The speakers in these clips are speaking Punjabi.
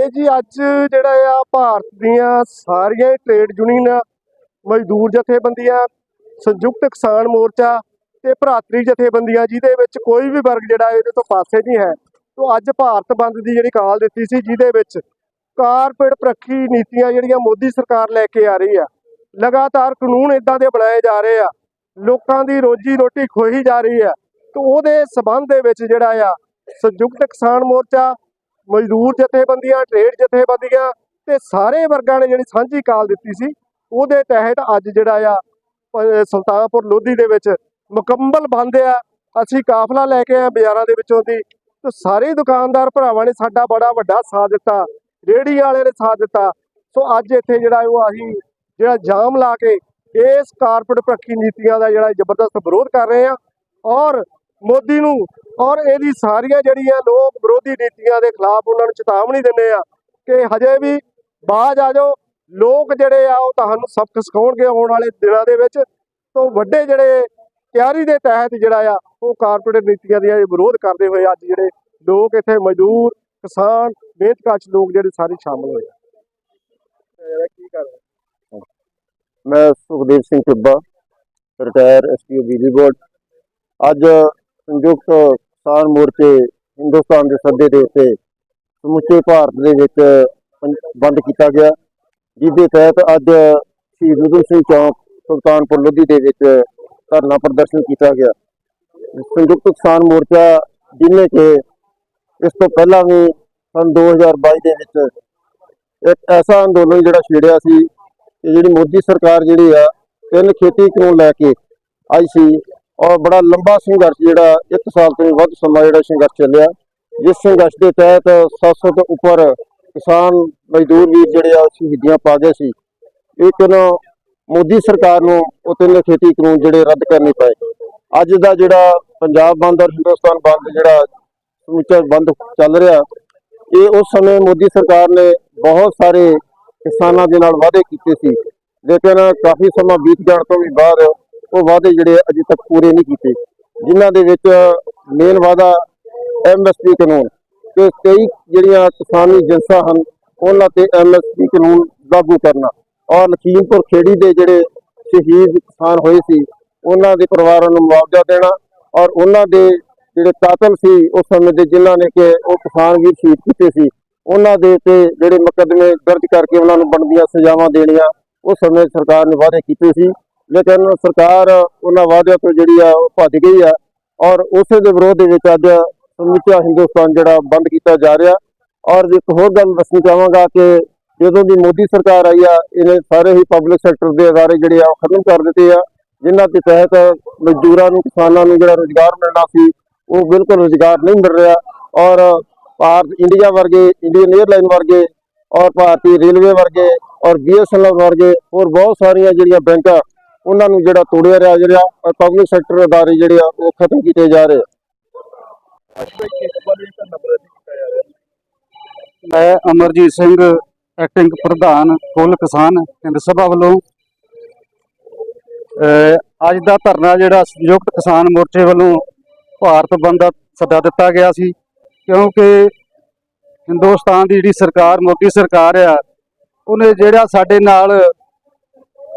ਇਹ ਜੀ ਅੱਜ ਜਿਹੜਾ ਆ ਭਾਰਤ ਦੀਆਂ ਸਾਰੀਆਂ ਟ੍ਰੇਡ ਯੂਨੀਅਨ ਮਜ਼ਦੂਰ ਜਥੇਬੰਦੀਆਂ ਸੰਯੁਕਤ ਕਿਸਾਨ ਮੋਰਚਾ ਤੇ ਭਰਾਤਰੀ ਜਥੇਬੰਦੀਆਂ ਜਿਹਦੇ ਵਿੱਚ ਕੋਈ ਵੀ ਵਰਗ ਜਿਹੜਾ ਇਹਦੇ ਤੋਂ ਪਾਸੇ ਨਹੀਂ ਹੈ। ਤੋਂ ਅੱਜ ਭਾਰਤ ਬੰਦ ਦੀ ਜਿਹੜੀ ਕਾਲ ਦਿੱਤੀ ਸੀ, ਜਿਹਦੇ ਵਿੱਚ ਕਾਰਪੋਰੇਟ ਪ੍ਰਖੀ ਨੀਤੀਆਂ ਜਿਹੜੀਆਂ ਮੋਦੀ ਸਰਕਾਰ ਲੈ ਕੇ ਆ ਰਹੀ ਆ, ਲਗਾਤਾਰ ਕਾਨੂੰਨ ਇਦਾਂ ਦੇ ਬਣਾਏ ਜਾ ਰਹੇ ਆ, ਲੋਕਾਂ ਦੀ ਰੋਜੀ ਰੋਟੀ ਖੋਹੀ ਜਾ ਰਹੀ ਆ, ਤੇ ਉਹਦੇ ਸਬੰਧ ਦੇ ਵਿੱਚ ਜਿਹੜਾ ਆ ਸੰਯੁਕਤ ਕਿਸਾਨ ਮੋਰਚਾ ਮਜ਼ਦੂਰ ਜਥੇਬੰਦੀਆਂ ਟ੍ਰੇਡ ਜਥੇਬੰਦੀਆਂ ਤੇ ਸਾਰੇ ਵਰਗਾਂ ਨੇ ਜਿਹੜੀ ਸਾਂਝੀ ਕਾਲ ਦਿੱਤੀ ਸੀ, ਉਹਦੇ ਤਹਿਤ ਅੱਜ ਜਿਹੜਾ ਆ ਸੁਲਤਾਨਪੁਰ ਲੋਧੀ ਦੇ ਵਿੱਚ ਮੁਕੰਮਲ ਬੰਦ ਆ। ਅਸੀਂ ਕਾਫਲਾ ਲੈ ਕੇ ਆਏ ਬਾਜ਼ਾਰਾਂ ਦੇ ਵਿੱਚੋਂ ਦੀ, ਤੇ ਸਾਰੇ ਦੁਕਾਨਦਾਰ ਭਰਾਵਾਂ ਨੇ ਸਾਡਾ ਬੜਾ ਵੱਡਾ ਸਾਥ ਦਿੱਤਾ, ਰੇਹੜੀ ਵਾਲੇ ਨੇ ਸਾਥ ਦਿੱਤਾ। ਸੋ ਅੱਜ ਇੱਥੇ ਜਿਹੜਾ ਉਹ ਅਸੀਂ ਜਿਹੜਾ ਜਾਮ ਲਾ ਕੇ ਇਸ ਕਾਰਪੋਰੇਟ ਪ੍ਰਖੀ ਨੀਤੀਆਂ ਦਾ ਜਿਹੜਾ ਜ਼ਬਰਦਸਤ ਵਿਰੋਧ ਕਰ ਰਹੇ ਆ। ਔਰ ਮੋਦੀ ਨੂੰ ਔਰ ਇਹਦੀ ਸਾਰੀਆਂ ਜਿਹੜੀਆਂ ਲੋਕ ਵਿਰੋਧੀ ਨੀਤੀਆਂ ਦੇ ਖਿਲਾਫ ਉਹਨਾਂ ਨੂੰ ਚੇਤਾਵਨੀ ਦਿੰਦੇ ਆ ਕਿ ਹਜੇ ਵੀ ਬਾਜ ਆ ਜਾਓ। ਲੋਕ ਜਿਹੜੇ ਆ ਉਹ ਤੁਹਾਨੂੰ ਸਬਕ ਸਿਖਾਉਣਗੇ ਆਉਣ ਵਾਲੇ ਦਿਨਾਂ ਦੇ ਵਿੱਚ। ਤੋਂ ਵੱਡੇ ਜਿਹੜੇ ਤਿਆਰੀ ਦੇ ਤਹਿਤ ਜਿਹੜਾ ਆ ਉਹ ਕਾਰਪੋਰੇਟ ਨੀਤੀਆਂ ਦਾ ਵਿਰੋਧ ਕਰਦੇ ਹੋਏ ਅੱਜ ਜਿਹੜੇ ਲੋਕ ਇੱਥੇ ਮਜ਼ਦੂਰ, ਕਿਸਾਨ, ਮਿਹਨਤਕਸ਼ ਲੋਕ ਜਿਹੜੇ ਸਾਰੇ ਸ਼ਾਮਲ ਹੋਏ ਆ। ਕੀ ਕਰ ਮੈਂ ਸੁਖਦੇਵ ਸਿੰਘ ਚੁੱਬਾ ਰਿਟਾਇਰ ਐਸਟੀਓ ਬਿਜਲੀ ਬੋਰਡ। ਅੱਜ ਸੰਯੁਕਤ ਕਿਸਾਨ ਮੋਰਚੇ ਹਿੰਦੁਸਤਾਨ ਦੇ ਸੱਦੇ ਦੇ ਉੱਤੇ ਸਮੁੱਚੇ ਭਾਰਤ ਦੇ ਵਿੱਚ ਬੰਦ ਕੀਤਾ ਗਿਆ, ਜਿਹਦੇ ਤਹਿਤ ਅੱਜ ਸ਼ਹੀਦ ਊਧਮ ਸਿੰਘ ਚੌਕ, ਸੁਲਤਾਨਪੁਰ ਲੋਧੀ ਦੇ ਵਿੱਚ ਧਰਨਾ ਪ੍ਰਦਰਸ਼ਨ ਕੀਤਾ ਗਿਆ। ਸੰਯੁਕਤ ਕਿਸਾਨ ਮੋਰਚਾ ਜਿਹਨੇ ਕਿ ਇਸ ਤੋਂ ਪਹਿਲਾਂ ਵੀ ਸਨ 2022 ਦੇ ਵਿੱਚ ਇੱਕ ਐਸਾ ਅੰਦੋਲਨ ਜਿਹੜਾ ਛੇੜਿਆ ਸੀ ਕਿ ਜਿਹੜੀ ਮੋਦੀ ਸਰਕਾਰ ਜਿਹੜੀ ਆ, ਤਿੰਨ ਖੇਤੀ ਕਾਨੂੰਨ ਲੈ ਕੇ ਆਈ ਸੀ ਔਰ ਬੜਾ ਲੰਬਾ ਸੰਘਰਸ਼ ਜਿਹੜਾ ਇੱਕ ਸਾਲ ਤੋਂ ਵੀ ਵੱਧ ਸਮਾਂ ਜਿਹੜਾ ਸੰਘਰਸ਼ ਚੱਲਿਆ, ਜਿਸ ਸੰਘਰਸ਼ ਦੇ ਤਹਿਤ 700 ਤੋਂ ਉੱਪਰ ਕਿਸਾਨ ਮਜ਼ਦੂਰ ਵੀਰ ਜਿਹੜੇ ਆ ਸ਼ਹੀਦੀਆਂ ਪਾ ਗਏ ਸੀ। ਲੇਕਿਨ ਮੋਦੀ ਸਰਕਾਰ ਨੂੰ ਉਹ ਤਿੰਨ ਖੇਤੀ ਕਾਨੂੰਨ ਜਿਹੜੇ ਰੱਦ ਕਰਨੇ ਪਏ। ਅੱਜ ਦਾ ਜਿਹੜਾ ਪੰਜਾਬ ਬੰਦ ਔਰ ਹਿੰਦੁਸਤਾਨ ਬੰਦ ਜਿਹੜਾ ਸਮੁੱਚਾ ਬੰਦ ਚੱਲ ਰਿਹਾ, ਇਹ ਉਸ ਸਮੇਂ ਮੋਦੀ ਸਰਕਾਰ ਨੇ ਬਹੁਤ ਸਾਰੇ ਕਿਸਾਨਾਂ ਦੇ ਨਾਲ ਵਾਅਦੇ ਕੀਤੇ ਸੀ। ਲੇਕਿਨ ਕਾਫੀ ਸਮਾਂ ਬੀਤ ਜਾਣ ਤੋਂ ਵੀ ਬਾਅਦ ਉਹ ਵਾਅਦੇ ਜਿਹੜੇ ਅਜੇ ਤੱਕ ਪੂਰੇ ਨਹੀਂ ਕੀਤੇ। ਜਿਨ੍ਹਾਂ ਦੇ ਵਿੱਚ ਮੇਨ ਵਾਅਦਾ ਐਮਐਸਪੀ ਕਾਨੂੰਨ, ਕਿ ਕਈ ਜਿਹੜੀਆਂ ਕਿਸਾਨੀ ਜਿੰਸਾਂ ਹਨ, ਉਹਨਾਂ ਤੇ ਐਮਐਸਪੀ ਕਾਨੂੰਨ ਲਾਗੂ ਕਰਨਾ। ਔਰ ਲਖੀਮਪੁਰ ਖੇੜੀ ਦੇ ਜਿਹੜੇ ਸ਼ਹੀਦ ਕਿਸਾਨ ਹੋਏ ਸੀ, ਉਹਨਾਂ ਦੇ ਪਰਿਵਾਰਾਂ ਨੂੰ ਮੁਆਵਜ਼ਾ ਦੇਣਾ ਔਰ ਉਹਨਾਂ ਦੇ ਜਿਹੜੇ ਕਾਤਲ ਸੀ, ਉਸ ਸਮੇਂ ਦੇ ਜਿਨ੍ਹਾਂ ਨੇ ਕਿ ਉਹ ਕਿਸਾਨ ਵੀ ਸ਼ਹੀਦ ਕੀਤੇ ਸੀ, ਉਹਨਾਂ ਦੇ ਤੇ ਜਿਹੜੇ ਮੁਕੱਦਮੇ ਦਰਜ ਕਰਕੇ ਉਹਨਾਂ ਨੂੰ ਬਣਦੀਆਂ ਸਜ਼ਾਵਾਂ ਦੇਣੀਆਂ, ਉਸ ਸਮੇਂ ਸਰਕਾਰ ਨੇ ਵਾਅਦੇ ਕੀਤੇ ਸੀ। ਲੇਕਿਨ ਸਰਕਾਰ ਉਹਨਾਂ ਵਾਅਦਿਆਂ ਤੋਂ ਜਿਹੜੀ ਆ ਉਹ ਭੱਜ ਗਈ ਆ, ਔਰ ਉਸੇ ਦੇ ਵਿਰੋਧ ਦੇ ਵਿੱਚ ਅੱਜ ਸਮੁੱਚਾ ਹਿੰਦੁਸਤਾਨ ਜਿਹੜਾ ਬੰਦ ਕੀਤਾ ਜਾ ਰਿਹਾ। ਔਰ ਇੱਕ ਹੋਰ ਗੱਲ ਦੱਸਣੀ ਚਾਹਾਂਗਾ ਕਿ ਜਦੋਂ ਦੀ ਮੋਦੀ ਸਰਕਾਰ ਆਈ ਆ, ਇਹਨੇ ਸਾਰੇ ਹੀ ਪਬਲਿਕ ਸੈਕਟਰ ਦੇ ਅਦਾਰੇ ਜਿਹੜੇ ਆ ਉਹ ਖਤਮ ਕਰ ਦਿੱਤੇ ਆ, ਜਿਨ੍ਹਾਂ ਦੇ ਤਹਿਤ ਮਜ਼ਦੂਰਾਂ ਨੂੰ, ਕਿਸਾਨਾਂ ਨੂੰ ਜਿਹੜਾ ਰੋਜ਼ਗਾਰ ਮਿਲਣਾ ਸੀ, ਉਹ ਬਿਲਕੁਲ ਰੋਜ਼ਗਾਰ ਨਹੀਂ ਮਿਲ ਰਿਹਾ। ਔਰ ਭਾਰਤ ਇੰਡੀਆ ਵਰਗੇ, ਇੰਡੀਅਨ 에ਅਰਲਾਈਨ ਵਰਗੇ ਔਰ ਭਾਰਤੀ ਰੇਲਵੇ ਵਰਗੇ ਔਰ ਬੀਐਸਐਨਐਲ ਵਰਗੇ ਹੋਰ ਬਹੁਤ ਸਾਰੀਆਂ ਜਿਹੜੀਆਂ ਬੈਂਕਾਂ ਉਹਨਾਂ ਨੂੰ ਜਿਹੜਾ ਤੋੜਿਆ ਰਿਹਾ, ਜਿਹੜਾ ਪਬਲਿਕ ਸੈਕਟਰ ਅਦਾਰੇ ਜਿਹੜੇ ਆ, ਉਹ ਖਤਮ ਕੀਤੇ ਜਾ ਰਹੇ ਆ। ਮੈਂ ਅਮਰਜੀਤ ਸਿੰਘ ਐਕਟਿੰਗ ਪ੍ਰਧਾਨ ਕੁੱਲ ਕਿਸਾਨ ਹਿੰਦ ਸਭਾ ਵੱਲੋਂ ਅਹ ਅੱਜ ਦਾ ਧਰਨਾ ਜਿਹੜਾ ਸੰਯੁਕਤ ਕਿਸਾਨ ਮੋਰਚੇ ਵੱਲੋਂ ਭਾਰਤ ਬੰਦ ਦਾ ਸੱਦਾ ਦਿੱਤਾ ਗਿਆ ਸੀ, ਕਿਉਂਕਿ ਹਿੰਦੁਸਤਾਨ ਦੀ ਜਿਹੜੀ ਸਰਕਾਰ, ਮੋਦੀ ਸਰਕਾਰ ਆ, ਉਹਨੇ ਜਿਹੜਾ ਸਾਡੇ ਨਾਲ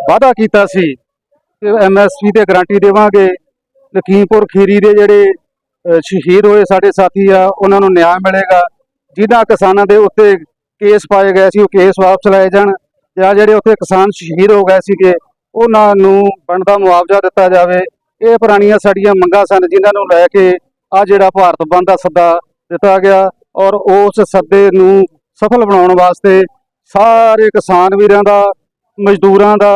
ਵਾਅਦਾ ਕੀਤਾ ਸੀ ਐਮਐਸਪੀ ਤੇ ਗਾਰੰਟੀ ਦੇਵਾਂਗੇ। ਲਖੀਮਪੁਰ ਖੀਰੀ ਦੇ ਜਿਹੜੇ ਸ਼ਹੀਦ ਹੋਏ ਸਾਡੇ ਸਾਥੀ ਆ, ਉਹਨਾਂ ਨੂੰ ਨਿਆਂ ਮਿਲੇਗਾ। ਜਿਨ੍ਹਾਂ ਕਿਸਾਨਾਂ ਦੇ ਉੱਤੇ ਕੇਸ ਪਾਏ ਗਏ ਸੀ, ਉਹ ਕੇਸ ਵਾਪਸ ਲਏ ਜਾਣ। ਜਾਂ ਜਿਹੜੇ ਉੱਥੇ ਕਿਸਾਨ ਸ਼ਹੀਦ ਹੋ ਗਏ ਸੀਗੇ, ਉਹਨਾਂ ਨੂੰ ਬਣਦਾ ਮੁਆਵਜ਼ਾ ਦਿੱਤਾ ਜਾਵੇ। ਇਹ ਪੁਰਾਣੀਆਂ ਸਾਡੀਆਂ ਮੰਗਾਂ ਸਨ, ਜਿਨ੍ਹਾਂ ਨੂੰ ਲੈ ਕੇ ਆ ਜਿਹੜਾ ਭਾਰਤ ਬੰਦ ਦਾ ਸੱਦਾ ਦਿੱਤਾ ਗਿਆ ਔਰ ਉਸ ਸੱਦੇ ਨੂੰ ਸਫਲ ਬਣਾਉਣ ਵਾਸਤੇ ਸਾਰੇ ਕਿਸਾਨ ਵੀਰਾਂ ਦਾ, ਮਜ਼ਦੂਰਾਂ ਦਾ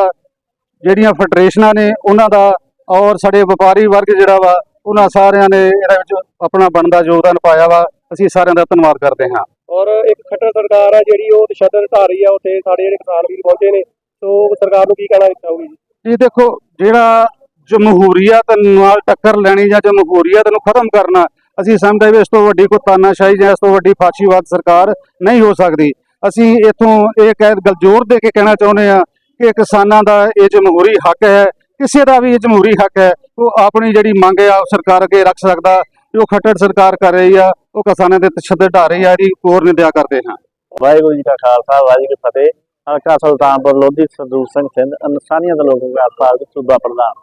ਜਿਹੜੀਆਂ ਫੈਡਰੇਸ਼ਨਾਂ ਨੇ ਉਹਨਾਂ ਦਾ ਔਰ ਸਾਡੇ ਵਪਾਰੀ ਵਰਗ ਜਿਹੜਾ ਵਾ ਉਹਨਾਂ ਸਾਰਿਆਂ ਨੇ ਇਹਦੇ ਵਿੱਚ ਆਪਣਾ ਬਣਦਾ ਯੋਗਦਾਨ ਪਾਇਆ ਵਾ। ਅਸੀਂ ਸਾਰਿਆਂ ਦਾ ਧੰਨਵਾਦ ਕਰਦੇ ਹਾਂ। ਔਰ ਇੱਕ ਖੱਟਰ ਸਰਕਾਰ ਆ ਜਿਹੜੀ ਉਹ ਤਸ਼ੱਦਦ ਢਾ ਰਹੀ ਆ ਉੱਥੇ ਸਾਡੇ ਜਿਹੜੇ ਕਿਸਾਨ ਵੀਰ ਪਹੁੰਚੇ ਨੇ ਸੋ ਸਰਕਾਰ ਨੂੰ ਕੀ ਕਹਿਣਾ ਚਾਹੋਗੇ ਜੀ? ਇਹ ਦੇਖੋ ਜਿਹੜਾ ਜਮਹੂਰੀਅਤ ਨਾਲ ਟੱਕਰ ਲੈਣੀ ਜਾਂ ਜਮਹੂਰੀਅਤ ਨੂੰ ਖਤਮ ਕਰਨਾ ਅਸੀਂ ਸਮਝਦੇ ਵੀ ਇਸ ਤੋਂ ਵੱਡੀ ਕੋਈ ਤਾਨਾਸ਼ਾਹੀ ਜਾਂ ਇਸ ਤੋਂ ਵੱਡੀ ਫਾਸ਼ੀਵਾਦ ਸਰਕਾਰ ਨਹੀਂ ਹੋ ਸਕਦੀ। ਅਸੀਂ ਇਥੋਂ ਇਹ ਕਹਿ ਜ਼ੋਰ ਦੇ ਕੇ ਕਹਿਣਾ ਚਾਹੁੰਦੇ ਆ ਕਿ ਕਿਸਾਨਾਂ ਦਾ ਇਹ ਜਮਹੂਰੀ ਹੱਕ ਹੈ, ਕਿਸੇ ਦਾ ਵੀ ਇਹ ਜਮਹੂਰੀ ਹੱਕ ਹੈ, ਉਹ ਆਪਣੀ ਜਿਹੜੀ ਮੰਗ ਆ, ਉਹ ਸਰਕਾਰ ਅੱਗੇ ਰੱਖ ਸਕਦਾ, ਜੋ ਖੱਟੜ ਸਰਕਾਰ ਕਰ ਰਹੀ ਆ, ਉਹ ਕਿਸਾਨਾਂ ਦੇ ਤਸ਼ੱਦਦ ਢਾ ਰਹੀ ਆ ਇਹਦੀ ਕੋਰ ਨਿੰਦਿਆ ਕਰਦੇ ਹਾਂ ਵਾਹਿਗੁਰੂ ਜੀ ਕਾ ਖਾਲਸਾ, ਵਾਹਿਗੁਰੂ ਜੀ ਫਤਿਹ। ਹਲਕਾ ਸੁਲਤਾਨਪੁਰ ਲੋਧੀ ਸਰਦੂਲ ਸਿੰਘ ਸਿੰਧ ਇਨਸਾਨੀਅਤ ਲੋਕਾਂ ਦਾ ਭਾਗ ਸੂਬਾ ਪ੍ਰਧਾਨ,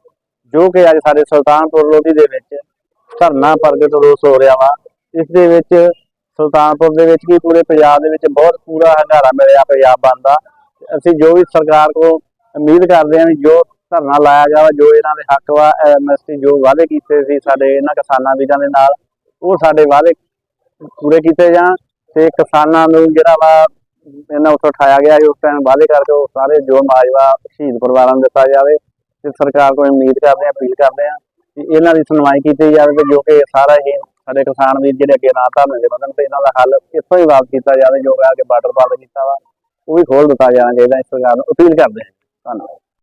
ਜੋ ਕਿ ਅੱਜ ਸਾਡੇ ਸੁਲਤਾਨਪੁਰ ਲੋਧੀ ਦੇ ਵਿੱਚ ਧਰਨਾ ਪ੍ਰਗਟ ਰੋਸ ਹੋ ਰਿਹਾ ਵਾ। ਇਸ ਦੇ ਵਿੱਚ ਸੁਲਤਾਨਪੁਰ ਦੇ ਵਿੱਚ ਕੀ ਪੂਰੇ ਪੰਜਾਬ ਦੇ ਵਿੱਚ ਬਹੁਤ ਪੂਰਾ ਹੰਗਾਰਾ ਮਿਲਿਆ, ਪੰਜਾਬ ਬੰਦ ਦਾ। ਅਸੀਂ ਜੋ ਵੀ ਸਰਕਾਰ ਕੋਲ ਉਮੀਦ ਕਰਦੇ ਹਾਂ ਵੀ ਜੋ ਧਰਨਾ ਲਾਇਆ ਜਾਵਾ, ਜੋ ਇਹਨਾਂ ਦੇ ਹੱਕ ਵਾ ਐਮਐਸਟੀ ਜੋ ਵਾਅਦੇ ਕੀਤੇ ਸੀ ਸਾਡੇ ਇਹਨਾਂ ਕਿਸਾਨਾਂ ਵੀਰਾਂ ਦੇ ਨਾਲ, ਉਹ ਸਾਡੇ ਵਾਅਦੇ ਪੂਰੇ ਕੀਤੇ ਜਾਣ ਤੇ ਕਿਸਾਨਾਂ ਨੂੰ ਜਿਹੜਾ ਵਾ ਇਹਨਾਂ ਉੱਥੋਂ ਉਠਾਇਆ ਗਿਆ ਉਸ ਟਾਈਮ ਵਾਅਦੇ ਕਰਕੇ ਉਹ ਸਾਰੇ ਜੋ ਮਾਜਵਾ ਸ਼ਹੀਦ ਪਰਿਵਾਰਾਂ ਨੂੰ ਦਿੱਤਾ ਜਾਵੇ ਤੇ ਸਰਕਾਰ ਕੋਲ ਉਮੀਦ ਕਰਦੇ ਹਾਂ, ਅਪੀਲ ਕਰਦੇ ਹਾਂ ਕਿ ਇਹਨਾਂ ਦੀ ਸੁਣਵਾਈ ਕੀਤੀ ਜਾਵੇ ਤੇ ਜੋ ਕਿ ਸਾਰਾ ਹੀ ਸਾਡੇ ਕਿਸਾਨ ਵੀਰ ਜਿਹੜੇ ਅੱਗੇ ਨਾ ਧਰਨੇ ਦੇ ਵਧਣ ਤੇ ਇਹਨਾਂ ਦਾ ਹੱਲ ਇੱਥੋਂ ਹੀ ਵਾਪਸ ਕੀਤਾ ਜਾਵੇ, ਜੋ ਕਿ ਆ ਬਾਰਡਰ ਬੰਦ ਕੀਤਾ ਵਾ। ਉਹ ਵੀ ਖੋਲ ਦਿੱਤਾ ਜਾਣਾ ਚਾਹੀਦਾ ਇਸ ਸਰਕਾਰ ਨੂੰ ਅਪੀਲ ਕਰਦੇ ਹਾਂ। ਧੰਨਵਾਦ।